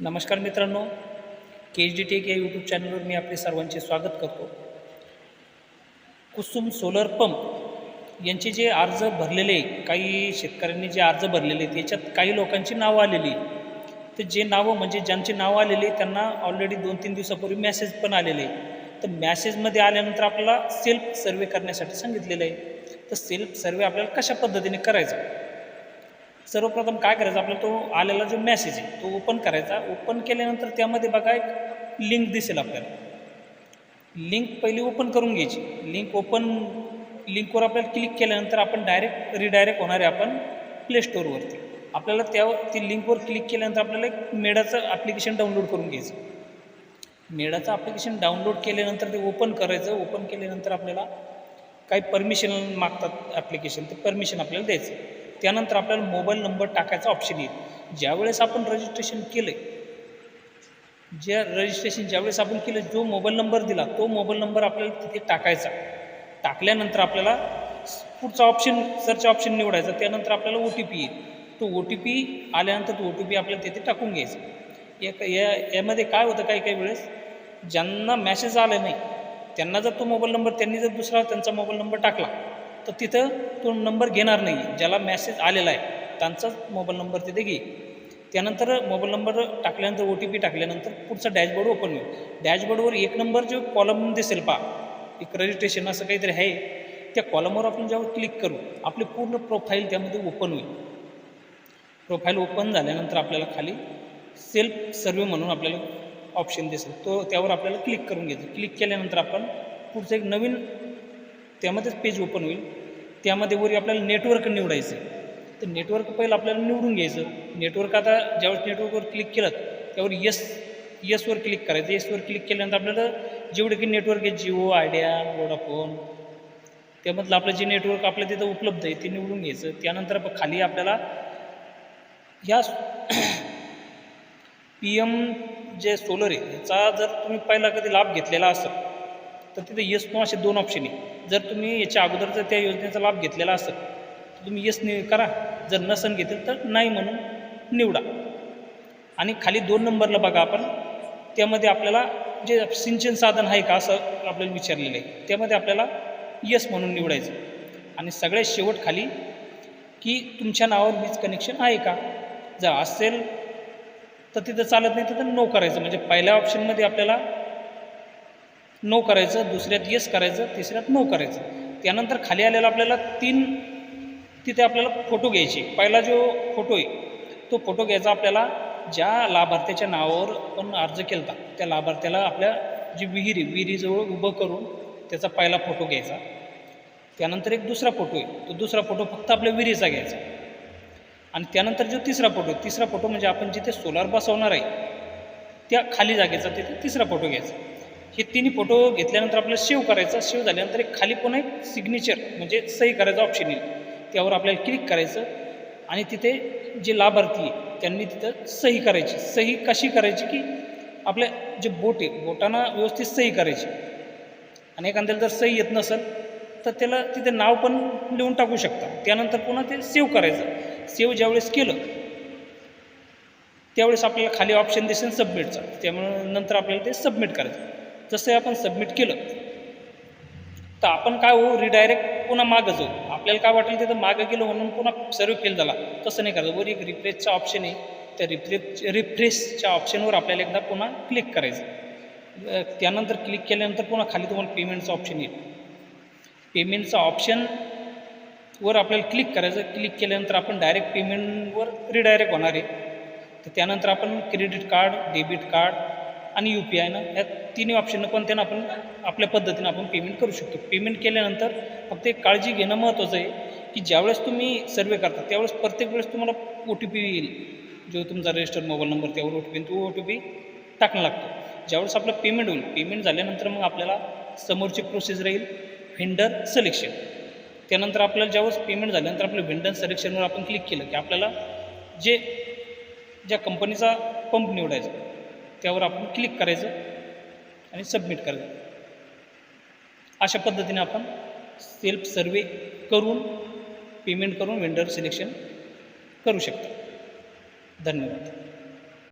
नमस्कार मित्रांनो K H D tech या यूट्यूब चॅनलवर मी आपले सर्वांचे स्वागत करतो. कुसुम सोलर पंप यांचे जे अर्ज भरलेले आहे, काही शेतकऱ्यांनी जे अर्ज भरलेले आहेत याच्यात काही लोकांची नावं आलेली. आहे. तर जे नावं म्हणजे ज्यांची नावं आलेली आहे, त्यांना ऑलरेडी दोन तीन दिवसापूर्वी मॅसेज पण आलेले. आहे तर मॅसेजमध्ये आल्यानंतर आपल्याला सेल्फ सर्वे करण्यासाठी सांगितलेलं आहे. तर सेल्फ सर्वे आपल्याला कशा पद्धतीने करायचा? सर्वप्रथम काय करायचं आपल्याला तो आलेला जो मेसेज आहे तो ओपन करायचा. ओपन केल्यानंतर त्यामध्ये बघा एक लिंक दिसेल आपल्याला. लिंक पहिली ओपन करून घ्यायची. लिंक ओपन लिंकवर आपल्याला क्लिक केल्यानंतर आपण डायरेक्ट रिडायरेक्ट होणार आहे आपण प्ले स्टोअरवरती आपल्याला त्या ती लिंकवर क्लिक केल्यानंतर आपल्याला एक मेडाचं ॲप्लिकेशन डाउनलोड करून घ्यायचं. मेडाचं ॲप्लिकेशन डाउनलोड केल्यानंतर ते ओपन करायचं. ओपन केल्यानंतर आपल्याला काही परमिशन मागतात ॲप्लिकेशन ते परमिशन आपल्याला द्यायचं. त्यानंतर आपल्याला मोबाईल नंबर टाकायचा ऑप्शन येईल. ज्यावेळेस आपण रजिस्ट्रेशन केलं ज्या रजिस्ट्रेशन ज्यावेळेस आपण केलं जो मोबाईल नंबर दिला तो मोबाईल नंबर आपल्याला तिथे टाकायचा. टाकल्यानंतर आपल्याला पुढचा ऑप्शन सर्च ऑप्शन निवडायचा. त्यानंतर आपल्याला ओ टी पी येईल. तो ओ टी पी आल्यानंतर तो ओ टी पी आपल्याला तिथे टाकून घ्यायचा. या या यामध्ये काय होतं काही काही वेळेस ज्यांना मॅसेज आला नाही त्यांना जर तो मोबाईल नंबर त्यांनी जर दुसरा त्यांचा मोबाईल नंबर टाकला तर तिथं तो नंबर घेणार नाही ज्याला मॅसेज आलेला आहे. त्यांचाच मोबाईल नंबर तिथे घे. त्यानंतर मोबाईल नंबर टाकल्यानंतर ओ टी पी टाकल्यानंतर पुढचा डॅशबोर्ड ओपन होईल. डॅशबोर्डवर एक नंबर जो कॉलम दिसेल पा एक रजिस्ट्रेशन असं काहीतरी आहे. त्या कॉलमवर आपण जेव्हा क्लिक करू आपली पूर्ण प्रोफाईल त्यामध्ये ओपन होईल. प्रोफाईल ओपन झाल्यानंतर आपल्याला खाली सेल्फ सर्वे म्हणून आपल्याला ऑप्शन दिसेल. तो त्यावर आपल्याला क्लिक करून घ्यायचं. क्लिक केल्यानंतर आपण पुढचं एक नवीन त्यामध्येच पेज ओपन होईल. त्यामध्ये वरी आपल्याला नेटवर्क निवडायचं आहे. तर नेटवर्क पहिलं आपल्याला निवडून घ्यायचं. नेटवर्क आता ज्यावेळेस नेटवर्कवर क्लिक केलं त्यावर यस यसवर क्लिक करायचं. यसवर क्लिक केल्यानंतर आपल्याला जेवढे की नेटवर्क आहे जिओ आयडिया वोडाफोन त्यामधलं आपलं जे नेटवर्क आपल्या तिथं उपलब्ध आहे ते निवडून घ्यायचं. त्यानंतर खाली आपल्याला ह्या पी एम जे सोलर आहे याचा जर तुम्ही पहिला कधी लाभ घेतलेला असेल तर तिथे यस नो असे दोन ऑप्शन आहे. जर तुम्ही याच्या अगोदर जर त्या योजनेचा लाभ घेतलेला असेल तर तुम्ही येस नि करा. जर नसन घेतलं तर नाही म्हणून निवडा. आणि खाली दोन नंबरला बघा आपण. त्यामध्ये आपल्याला जे सिंचन साधन आहे का असं आपल्याला विचारलेलं आहे. त्यामध्ये आपल्याला यस म्हणून निवडायचं. आणि सगळ्यात शेवट खाली की तुमच्या नावावर वीज कनेक्शन आहे का? जर असेल तर तिथं चालत नाही तिथं नो करायचं. म्हणजे पहिल्या ऑप्शनमध्ये आपल्याला नो करायचं दुसऱ्यात येस करायचं तिसऱ्यात नो करायचं. त्यानंतर खाली आलेला आपल्याला तीन तिथे आपल्याला फोटो घ्यायचे. पहिला जो फोटो आहे तो फोटो घ्यायचा आपल्याला ज्या लाभार्थ्याच्या नावावर आपण अर्ज केला होता त्या लाभार्थ्याला आपल्या जी विहिरी विहिरीजवळ उभं करून त्याचा पहिला फोटो घ्यायचा. त्यानंतर एक दुसरा फोटो आहे तो दुसरा फोटो फक्त आपल्या विहिरीचा घ्यायचा. आणि त्यानंतर जो तिसरा फोटो आहे तिसरा फोटो म्हणजे आपण जिथे सोलार बसवणार आहे त्या खाली जागेचा तिथे तिसरा फोटो घ्यायचा. हे तिन्ही फोटो घेतल्यानंतर आपल्याला सेव्ह करायचा. सेव्ह झाल्यानंतर एक खाली पुन्हा एक सिग्नेचर म्हणजे सही करायचं ऑप्शन येईल. त्यावर आपल्याला क्लिक करायचं आणि तिथे जे लाभार्थी आहे त्यांनी तिथं सही करायची. सही कशी करायची की आपल्या जे बोट आहे बोटांना व्यवस्थित सही करायची. आणि एखाद्याला जर सही येत नसेल तर त्याला तिथे नाव पण लिहून टाकू शकता. त्यानंतर पुन्हा ते सेव्ह करायचं. सेव्ह ज्यावेळेस केलं त्यावेळेस आपल्याला खाली ऑप्शन दिसेल सबमिटचा त्यामुळे नंतर आपल्याला ते सबमिट करायचं. जसं आपण सबमिट केलं तर आपण काय होऊ रिडायरेक्ट पुन्हा मागं जाऊ. आपल्याला काय वाटेल तिथं मागं गेलो म्हणून पुन्हा सर्व फेल झाला तसं नाही करायचं. वर एक रिफ्रेशचा ऑप्शन आहे. त्या रिफ्रेश रिफ्रेशच्या ऑप्शनवर आपल्याला एकदा पुन्हा क्लिक करायचं. त्यानंतर क्लिक केल्यानंतर पुन्हा खाली तुम्हाला पेमेंटचं ऑप्शन येईल. पेमेंटचं ऑप्शन वर आपल्याला क्लिक करायचं. क्लिक केल्यानंतर आपण डायरेक्ट पेमेंटवर रिडायरेक्ट होणार आहे. तर त्यानंतर आपण क्रेडिट कार्ड डेबिट कार्ड आणि यू पी आयनं ह्या तिन्ही ऑप्शननं पण त्यांना आपण आपल्या पद्धतीनं आपण पेमेंट करू शकतो. पेमेंट केल्यानंतर फक्त एक काळजी घेणं महत्त्वाचं आहे की ज्यावेळेस तुम्ही सर्वे करता त्यावेळेस प्रत्येक वेळेस तुम्हाला ओ टी पी येईल. जो तुमचा रजिस्टर्ड मोबाईल नंबर त्यावर ओ टी पी तो ओ टी पी टाकणं लागतो. ज्यावेळेस आपलं पेमेंट होईल पेमेंट झाल्यानंतर मग आपल्याला समोरची प्रोसेस राहील व्हेंडर सिलेक्शन त्यानंतर आपल्याला ज्यावेळेस पेमेंट झाल्यानंतर आपलं व्हेंडर सिलेक्शनवर आपण क्लिक केलं की आपल्याला जे ज्या कंपनीचा पंप निवडायचा त्यावर आपण क्लिक करायचं. आणि सबमिट करायचं अशा पद्धतीने आपण सेल्फ सर्वे करून पेमेंट करून वेंडर सिलेक्शन करू शकतो. धन्यवाद.